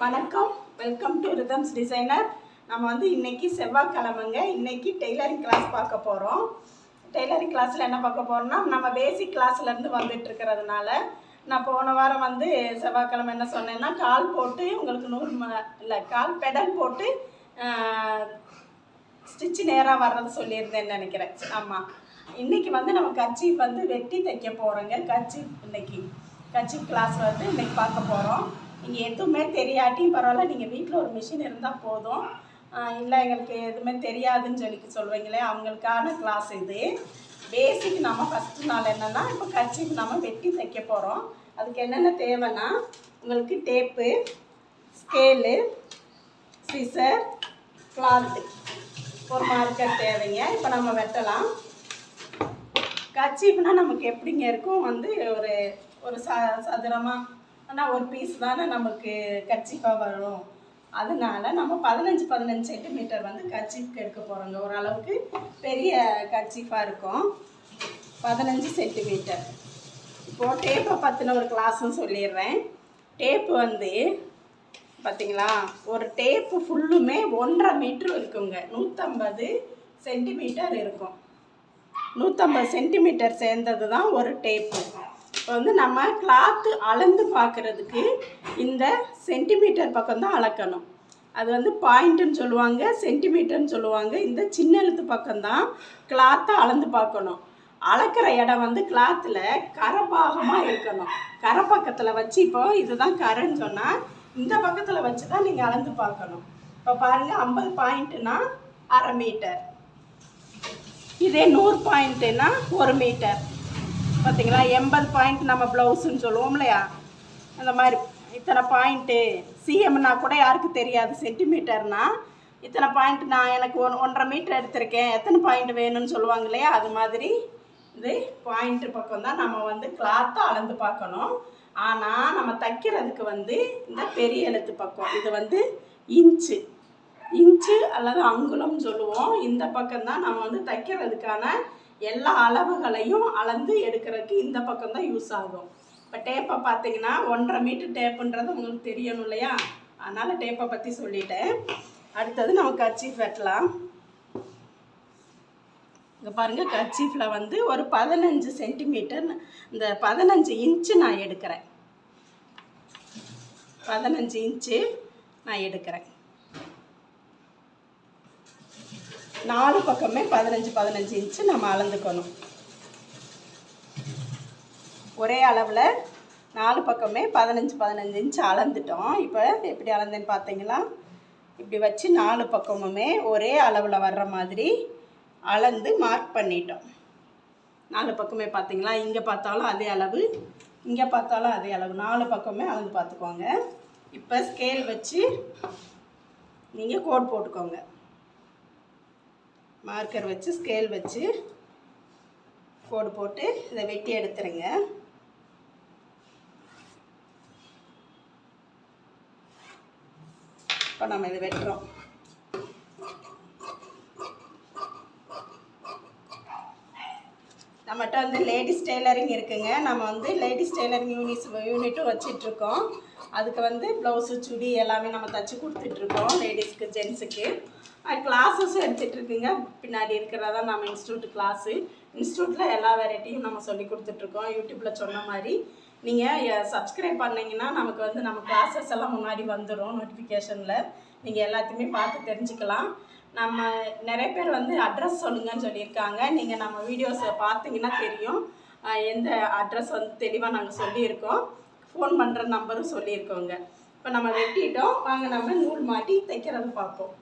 வணக்கம். Welcome to rhythms designer நம்ம வந்து இன்னைக்கு செவ்வாய்க்கிழமைங்க. இன்னைக்கு டெய்லரிங் கிளாஸ் பார்க்க போகிறோம் டெய்லரிங் கிளாஸில் என்ன பார்க்க போகிறோம்னா நம்ம பேசிக் கிளாஸ்லேருந்து வந்துட்டு இருக்கிறதுனால நான் போன வாரம் வந்து செவ்வாய்க்கிழமை என்ன சொன்னேன்னா கால் போட்டு உங்களுக்கு நூறு இல்லை கால் பெடல் போட்டு ஸ்டிச்சு நேராக வர்றது சொல்லியிருந்தேன்னு நினைக்கிறேன். ஆமாம் இன்றைக்கி வந்து நம்ம கட்சி வந்து வெட்டி தைக்க போகிறோங்க கட்சி இன்னைக்கு. கட்சி கிளாஸ் வந்து இன்னைக்கு பார்க்க போகிறோம் நீங்கள் எதுவுமே தெரியாட்டியும் பரவாயில்ல நீங்கள் வீட்டில் ஒரு மிஷின் இருந்தால் போதும். இல்லை எங்களுக்கு எதுவுமே தெரியாதுன்னு சொல்லி சொல்லுவீங்களே அவங்களுக்கான கிளாஸ் இது. பேசிக் நம்ம ஃபஸ்ட்டு நாள் என்னென்னா இப்போ கர்ச்சீஃப் நம்ம வெட்டி தைக்க போகிறோம் அதுக்கு என்னென்ன தேவைன்னா உங்களுக்கு டேப்பு ஸ்கேலு சிசர் கிளாத்து ஒரு மார்க்கர் தேவைங்க. இப்போ நம்ம வெட்டலாம். கர்ச்சீஃப்னா நமக்கு எப்படிங்க இருக்கும்? வந்து ஒரு ஒரு ச சதுரமாக ஆனால் ஒரு பீஸ் தானே நமக்கு கர்ச்சீஃபாக வரும். அதனால நம்ம பதினஞ்சு பதினஞ்சு சென்டிமீட்டர் வந்து கச்சிஃப்க்கு எடுக்க போகிறோங்க ஓரளவுக்கு பெரிய கர்ச்சீஃபாக இருக்கும். பதினஞ்சு சென்டிமீட்டர் இப்போது டேப்பை பற்றின ஒரு கிளாஸும் சொல்லிடுறேன். டேப்பு வந்து பார்த்திங்களா ஒரு டேப்பு ஃபுல்லுமே ஒன்றரை மீட்ரு இருக்குங்க. நூற்றம்பது சென்டிமீட்டர் இருக்கும். நூற்றம்பது சென்டிமீட்டர் சேர்ந்தது தான் ஒரு டேப்பு இப்போ வந்து நம்ம கிளாத்து அளந்து பார்க்குறதுக்கு இந்த சென்டிமீட்டர் பக்கம் தான் அளக்கணும். அது வந்து பாயிண்ட்டுன்னு சொல்லுவாங்க சென்டிமீட்டர்னு சொல்லுவாங்க. இந்த சின்ன எழுத்து பக்கம்தான் கிளாத்தை அளந்து பார்க்கணும். அளக்கிற இடம் வந்து கிளாத்தில் கரபாகமாக இருக்கணும். கரை பக்கத்தில் வச்சு இப்போ இதுதான் கரைன்னு சொன்னால் இந்த பக்கத்தில் வச்சு தான் நீங்கள் அளந்து பார்க்கணும். இப்போ பாருங்கள் ஐம்பது பாயிண்ட்டுனா அரை மீட்டர் இதே நூறு பாயிண்ட்டுனா ஒரு மீட்டர் பார்த்தீங்களா எண்பது பாயிண்ட் நம்ம ப்ளவுஸுன்னு சொல்லுவோம் இல்லையா அந்த மாதிரி இத்தனை பாயிண்ட்டு சிஎம்னா கூட யாருக்கு தெரியாது? சென்டிமீட்டர்னா இத்தனை பாயிண்ட் நான் எனக்கு ஒன் ஒன்றரை மீட்டர் எடுத்திருக்கேன். எத்தனை பாயிண்ட் வேணும்னு சொல்லுவாங்க இல்லையா? அது மாதிரி இது பாயிண்ட்டு பக்கம் தான் நம்ம வந்து கிளாத்தை அளந்து பார்க்கணும். ஆனால் நம்ம தைக்கிறதுக்கு வந்து இந்த பெரிய எழுத்து பக்கம். இது வந்து இன்ச்சு இன்ச்சு அல்லது அங்குலம் சொல்லுவோம். இந்த பக்கம் தான் நம்ம வந்து தைக்கிறதுக்கான எல்லா அளவுகளையும் அளந்து எடுக்கிறதுக்கு இந்த பக்கம் தான் யூஸ் ஆகும். இப்போ டேப்பை பார்த்தீங்கன்னா ஒன்றரை மீட்டர் டேப்புன்றது உங்களுக்கு தெரியணும் இல்லையா? அதனால் டேப்பை பற்றி சொல்லிட்டேன். அடுத்தது நம்ம கர்ச்சீஃப் வெட்டலாம். இங்கே பாருங்கள் கர்ச்சீஃபில் வந்து ஒரு பதினஞ்சு சென்டிமீட்டர் இந்த பதினஞ்சு இன்ச்சு நான் எடுக்கிறேன். பதினஞ்சு இன்ச்சு நான் எடுக்கிறேன். நாலு பக்கமே பதினஞ்சு பதினஞ்சு இன்ச்சு நம்ம அளந்துக்கணும். ஒரே அளவில் நாலு பக்கமே பதினஞ்சு பதினஞ்சு இன்ச்சு அளந்துட்டோம். இப்போ எப்படி அளந்தேன்னு பார்த்தீங்களா? இப்படி வச்சு நாலு பக்கமுமே ஒரே அளவில் வர்ற மாதிரி அளந்து மார்க் பண்ணிட்டோம். நாலு பக்கமே பார்த்தீங்களா? இங்கே பார்த்தாலும் அதே அளவு இங்கே பார்த்தாலும் அதே அளவு. நாலு பக்கமே அளந்து பார்த்துக்கோங்க. இப்போ ஸ்கேல் வச்சு நீங்கள் கோட் போட்டுக்கோங்க. மார்க்கர் வச்சு ஸ்கேல் வச்சு கோடு போட்டு இதை வெட்டி எடுத்துருங்க. இப்போ நம்ம இதை வெட்டுறோம். நம்மகிட்ட வந்து லேடிஸ் டெய்லரிங் இருக்குங்க. நம்ம வந்து லேடிஸ் டெய்லரிங் யூனிட்ஸ் யூனிட்டும் வச்சிட்ருக்கோம் அதுக்கு வந்து ப்ளவுஸு சுடி எல்லாமே நம்ம தச்சு கொடுத்துட்ருக்கோம் லேடிஸ்க்கு ஜென்ஸுக்கு கிளாஸஸும் எடுத்துகிட்ருக்குங்க பின்னாடி இருக்கிறதா நம்ம இன்ஸ்டியூட் கிளாஸு இன்ஸ்டியூட்டில் எல்லா வெரைட்டியும் நம்ம சொல்லி கொடுத்துட்ருக்கோம். யூடியூப்பில் சொன்ன மாதிரி. நீங்கள் சப்ஸ்கிரைப் பண்ணிங்கன்னா நமக்கு வந்து நம்ம கிளாஸஸ் எல்லாம் முன்னாடி வந்துடும் நோட்டிஃபிகேஷனில் நீங்கள் எல்லாத்தையுமே பார்த்து தெரிஞ்சுக்கலாம். நம்ம நிறைய பேர் வந்து அட்ரஸ் சொல்லுங்கன்னு சொல்லியிருக்காங்க. நீங்கள் நம்ம வீடியோஸை பார்த்தீங்கன்னா தெரியும். எந்த அட்ரஸ் வந்து தெளிவாக நாங்கள் சொல்லியிருக்கோம். ஃபோன் பண்ணுற நம்பரும் சொல்லியிருக்கோங்க. இப்போ நம்ம வெட்டிட்டோம். வாங்க நம்ம நூல் மாட்டி தைக்கிறத பார்ப்போம்.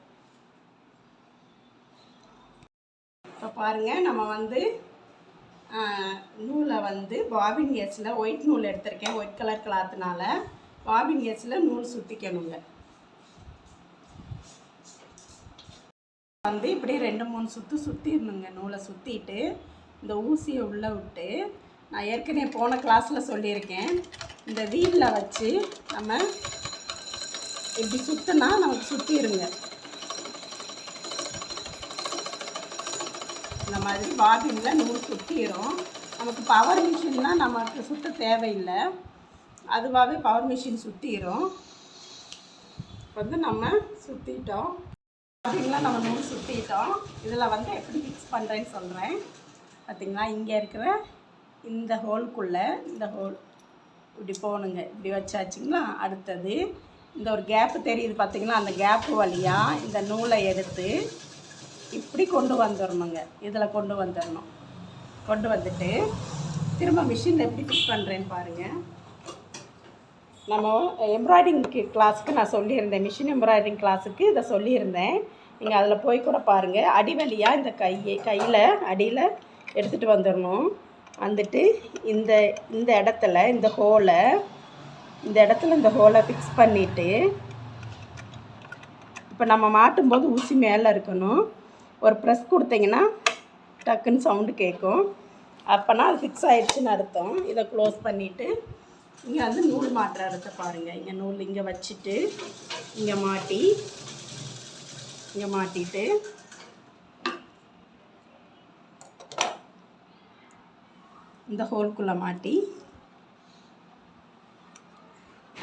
இப்போ பாருங்கள் நம்ம வந்து நூலை வந்து பாபின் கேஸில் ஒயிட் நூல் எடுத்திருக்கேன். ஒயிட் கலர் கிளாத்துனால பாபின் கேஸில் நூல் சுற்றிக்கணுங்க வந்து இப்படி ரெண்டு மூணு சுற்று சுற்றிடணுங்க நூலை சுற்றிட்டு இந்த ஊசியை உள்ளே விட்டு நான் ஏற்கனவே போன கிளாஸில் சொல்லியிருக்கேன். இந்த வீலில் வச்சு நம்ம இப்படி சுற்றுனா நமக்கு சுற்றிடுங்க இந்த மாதிரி பாபினில் நூல் சுற்றிடும் நமக்கு பவர் மிஷின்லாம் நமக்கு சுற்ற தேவையில்லை. அதுவாகவே பவர் மிஷின் சுற்றிடும் வந்து நம்ம சுற்றிட்டோம் பார்த்தீங்களா நம்ம நூல் சுற்றிட்டோம் இதில் வந்து எப்படி ஃபிக்ஸ் பண்ணுறேன்னு சொல்கிறேன் பார்த்திங்களா இங்கே இருக்கிற இந்த ஹோல்குள்ளே இந்த ஹோல் இப்படி போகணுங்க. இப்படி வச்சாச்சுங்களா? அடுத்தது இந்த ஒரு கேப்பு தெரியுது பார்த்தீங்களா அந்த கேப்பு வழியாக இந்த நூலை எடுத்து இப்படி கொண்டு வந்துடணுங்க இதில் கொண்டு வந்துடணும் கொண்டு வந்துட்டு திரும்ப மிஷினில் எப்படி ஃபிட் பண்ணுறேன்னு பாருங்கள் நம்ம எம்ப்ராய்டிங் கிளாஸுக்கு நான் சொல்லியிருந்தேன். மிஷின் எம்ப்ராய்டிங் கிளாஸுக்கு இதை சொல்லியிருந்தேன். நீங்கள் அதில் போய் கூட பாருங்கள் அடிவழியாக இந்த கையை கையில் அடியில் எடுத்துகிட்டு வந்துடணும் வந்துட்டு இந்த இந்த இடத்துல இந்த ஹோலை இந்த இடத்துல இந்த ஹோலை ஃபிக்ஸ் பண்ணிவிட்டு இப்போ நம்ம மாட்டும்போது ஊசி மேலே இருக்கணும். ஒரு ப்ரெஸ் கொடுத்தீங்கன்னா டக்குன்னு சவுண்டு கேட்கும். அப்போனா அது ஃபிக்ஸ் ஆகிடுச்சின்னு அர்த்தம். இதை க்ளோஸ் பண்ணிவிட்டு இங்கே வந்து நூல் மாட்டுற இடத்த பாருங்கள் இங்கே நூல் இங்கே வச்சுட்டு இங்கே மாட்டி இங்கே மாட்டிட்டு இந்த ஹோல்குள்ளே மாட்டி.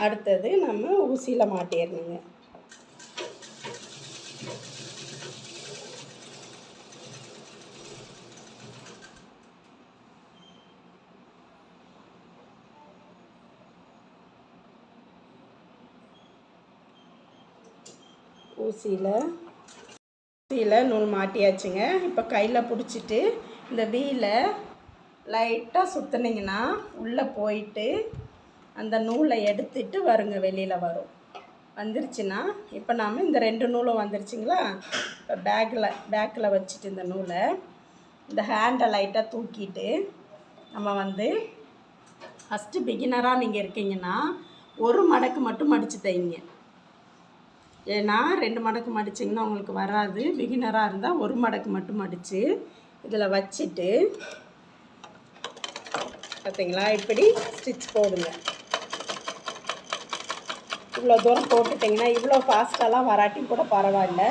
அடுத்தது நம்ம ஊசியில் மாட்டிடணுங்க. ஊசியில் ஊசியில் நூல் மாட்டியாச்சுங்க. இப்போ கையில் பிடிச்சிட்டு இந்த வீலை லைட்டாக சுற்றுனீங்கன்னா உள்ளே போயிட்டு அந்த நூலை எடுத்துட்டு வருங்க வெளியில் வரும். வந்துருச்சுன்னா இப்போ நாம் இந்த ரெண்டு நூலும் வந்துருச்சுங்களா? இப்போ பேக்கில் பேக்கில் வச்சுட்டு இந்த நூலை இந்த ஹேண்டை லைட்டாக தூக்கிட்டு நம்ம வந்து ஃபஸ்ட்டு பிகினராக நீங்கள் இருக்கீங்கன்னா ஒரு மடக்கு மட்டும் மடித்து தைங்க. ஏன்னா ரெண்டு மடக்கு மடிச்சிங்கன்னா உங்களுக்கு வராது. பிகினராக இருந்தால் ஒரு மடக்கு மட்டும் மடித்து இதில் வச்சுட்டு பார்த்தீங்களா இப்படி ஸ்டிச் போடுங்க. இவ்வளோ தூரம் போட்டுட்டிங்கன்னா இவ்வளோ ஃபாஸ்ட்டாலாம் வராட்டியும் கூட பரவாயில்ல.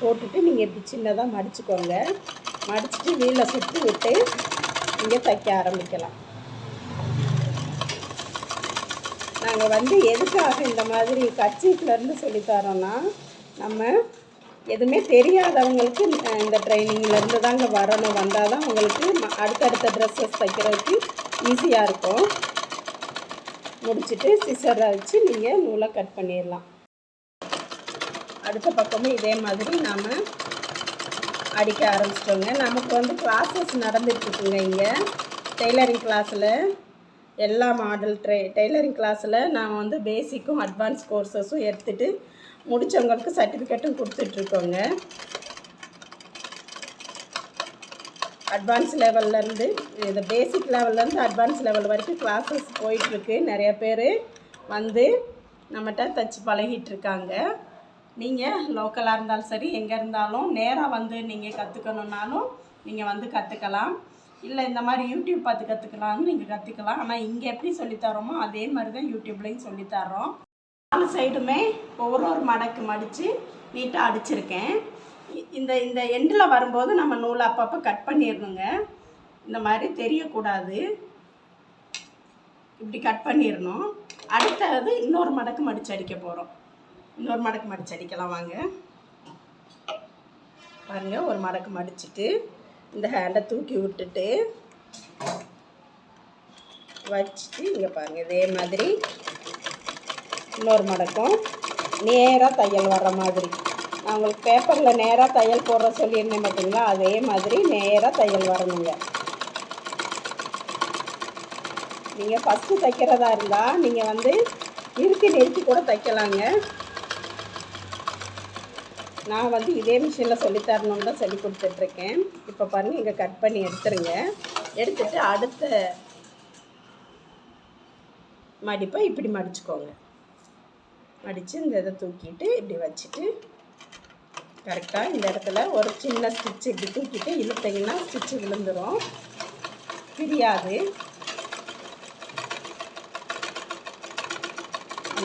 போட்டுட்டு நீங்கள் இப்படி சின்னதாக மடிச்சுக்கோங்க. மடிச்சுட்டு வீலை சுற்றி விட்டு நீங்கள் தைக்க ஆரம்பிக்கலாம். நாங்கள் வந்து எதுக்காக இந்த மாதிரி கர்ச்சீஃப்லேருந்து சொல்லித்தரோன்னா நம்ம எதுவுமே தெரியாதவங்களுக்கு இந்த ட்ரைனிங்லேருந்து தாங்க வரணும். வந்தால் தான் உங்களுக்கு அடுத்தடுத்த ட்ரெஸ்ஸஸ் தைக்கிறதுக்கு ஈஸியாக இருக்கும். முடிச்சுட்டு சிசரை வச்சு நீங்கள் நூலை கட் பண்ணிடலாம். அடுத்த பக்கமும் இதே மாதிரி நாம் அடிக்க ஆரம்பிச்சிட்டோங்க. நமக்கு வந்து கிளாஸஸ் நடந்துட்டுருக்குங்க இங்கே. டெய்லரிங் கிளாஸில் எல்லா மாடல் ட்ரை டெய்லரிங் கிளாஸில் நான் வந்து பேசிக்கும் அட்வான்ஸ் கோர்ஸஸும் எடுத்துகிட்டு முடித்தவங்களுக்கு சர்டிஃபிகேட்டும் கொடுத்துட்ருக்கோங்க. அட்வான்ஸ் லெவல்லேருந்து இந்த பேசிக் லெவல்லேருந்து அட்வான்ஸ் லெவல் வரைக்கும் கிளாஸஸ் போயிட்டுருக்கு நிறைய பேர் வந்து நம்மகிட்ட தச்சு பழகிட்டு இருக்காங்க நீங்கள் லோக்கலாக இருந்தாலும் சரி எங்கே இருந்தாலும் நேராக வந்து நீங்கள் கற்றுக்கணுன்னாலும் நீங்கள் வந்து கற்றுக்கலாம் இல்லை இந்த மாதிரி யூடியூப் பார்த்து கற்றுக்கலாம்னு நீங்கள் கற்றுக்கலாம் ஆனால் இங்கே எப்படி சொல்லித்தரோமோ அதே மாதிரி தான் யூடியூப்லேயும் சொல்லித்தரோம் நாலு சைடுமே ஒவ்வொரு ஒரு மடக்கு மடித்து நீட்டாக அடிச்சிருக்கேன். இந்த இந்த எண்டில் வரும்போது நம்ம நூலை அப்பப்போ கட் பண்ணிடணுங்க இந்த மாதிரி தெரியக்கூடாது. இப்படி கட் பண்ணிடணும் அடுத்தது இன்னொரு மடக்கு மடித்து அடிக்க போகிறோம் இன்னொரு மடக்கு மடித்து அடிக்கலாம் வாங்க. பாருங்கள் ஒரு மடக்கு மடிச்சுட்டு இந்த ஹேண்டை தூக்கி விட்டுட்டு வச்சுட்டு இங்கே பாருங்கள் இதே மாதிரி இன்னொரு மடக்கம். நேராக தையல் வர்ற மாதிரி. நான் உங்களுக்கு பேப்பரில் நேராக தையல் போடுற சொல்லியிருந்தேன் பார்த்தீங்களா அதே மாதிரி நேராக தையல் வரணுங்க. நீங்கள் ஃபஸ்ட்டு தைக்கிறதா இருந்தால் நீங்கள் வந்து நிறுத்தி நிறுத்தி கூட தைக்கலாங்க. நான் வந்து இதே மிஷினில் சொல்லித்தரணும்னு தான் சொல்லி கொடுத்துட்ருக்கேன். இப்போ பாருங்கள் இங்கே கட் பண்ணி எடுத்துருங்க. எடுத்துட்டு அடுத்த மடிப்பை இப்படி மடிச்சுக்கோங்க. மடித்து இந்த இதை தூக்கிட்டு இப்படி வச்சுட்டு கரெக்டாக இந்த இடத்துல ஒரு சின்ன ஸ்டிச் இப்படி தூக்கிட்டு இழுத்தீங்கன்னா ஸ்டிச்சு விழுந்துடும் பிரியாது.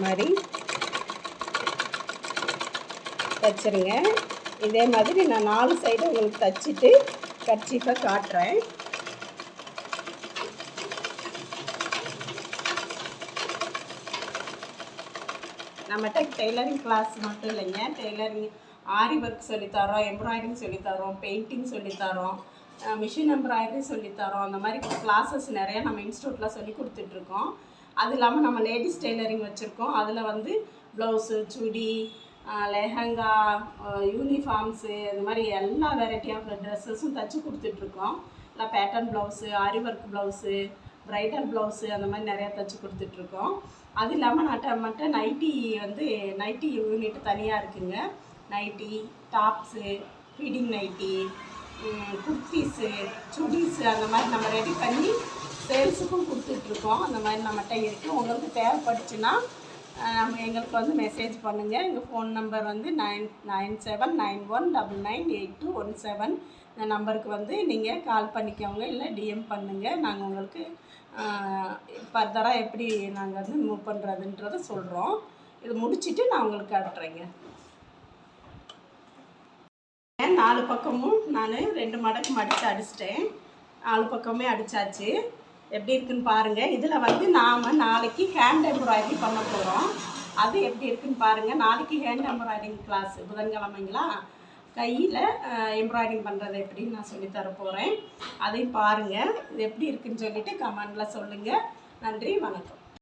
மாதிரி தச்சிருங்க. இதே மாதிரி நான் நாலு சைடு உங்களுக்கு தச்சுட்டு கர்ச்சீஃபை காட்டுறேன். நம்மகிட்ட டெய்லரிங் கிளாஸ் மட்டும் இல்லைங்க. டெய்லரிங் ஆரி ஒர்க் சொல்லித்தரோம் எம்ப்ராய்டிங் சொல்லித்தரோம் பெயிண்டிங் சொல்லித்தரோம் மிஷின் எம்ப்ராய்டரி சொல்லித்தரோம். அந்த மாதிரி கிளாஸஸ் நிறையா நம்ம இன்ஸ்டியூட்டில் சொல்லி கொடுத்துட்ருக்கோம். அது இல்லாமல் நம்ம லேடிஸ் டெய்லரிங் வச்சுருக்கோம். அதில் வந்து ப்ளவுஸு சுடி லெஹங்கா யூனிஃபார்ம்ஸு இது மாதிரி எல்லா வெரைட்டி ஆஃப் ட்ரெஸ்ஸஸும் தைச்சி கொடுத்துட்ருக்கோம். இல்லை pattern blouse aari work blouse bridal blouse அந்த மாதிரி நிறையா தைச்சி கொடுத்துட்ருக்கோம். அது இல்லாமல் நட்ட மட்டும் நைட்டி வந்து நைட்டி யூனிட் தனியாக இருக்குங்க. Nightie tops feeding nightie kurtis chudis அந்த மாதிரி நம்ம ரெடி பண்ணி சேல்ஸுக்கும் கொடுத்துட்ருக்கோம். அந்த மாதிரி நம்மகிட்ட இருக்குது உங்களுக்கு தேவைப்பட்டுச்சுன்னா நம்ம எங்களுக்கு வந்து மெசேஜ் பண்ணுங்கள் எங்கள் ஃபோன் நம்பர் வந்து nine nine seven nine one double nine eight two one seven இந்த நம்பருக்கு வந்து நீங்கள் கால் பண்ணிக்கோங்க இல்லை டிஎம் பண்ணுங்கள் நாங்கள் உங்களுக்கு ஃபர்தராக எப்படி நாங்கள் வந்து மூவ் பண்ணுறதுன்றதை சொல்கிறோம் இது முடிச்சுட்டு நான் உங்களுக்கு காட்டுறேங்க. நாலு பக்கமும் நான் ரெண்டு மடக்கு மடித்து அடிச்சிட்டேன். நாலு பக்கமே அடித்தாச்சு எப்படி இருக்குன்னு பாருங்கள் இதில் வந்து நாம் நாளைக்கு ஹேண்ட் எம்ப்ராய்டரி பண்ண போகிறோம் அது எப்படி இருக்குன்னு பாருங்கள் நாளைக்கு ஹேண்ட் எம்ப்ராய்டிங் கிளாஸ் புதன்கிழமைங்களா? கையில் எம்ப்ராய்டிங் பண்ணுறது எப்படின்னு நான் சொல்லித் தரப்போகிறேன் அதையும் பாருங்கள் இது எப்படி இருக்குன்னு சொல்லிட்டு கமெண்டில் சொல்லுங்கள் நன்றி வணக்கம்.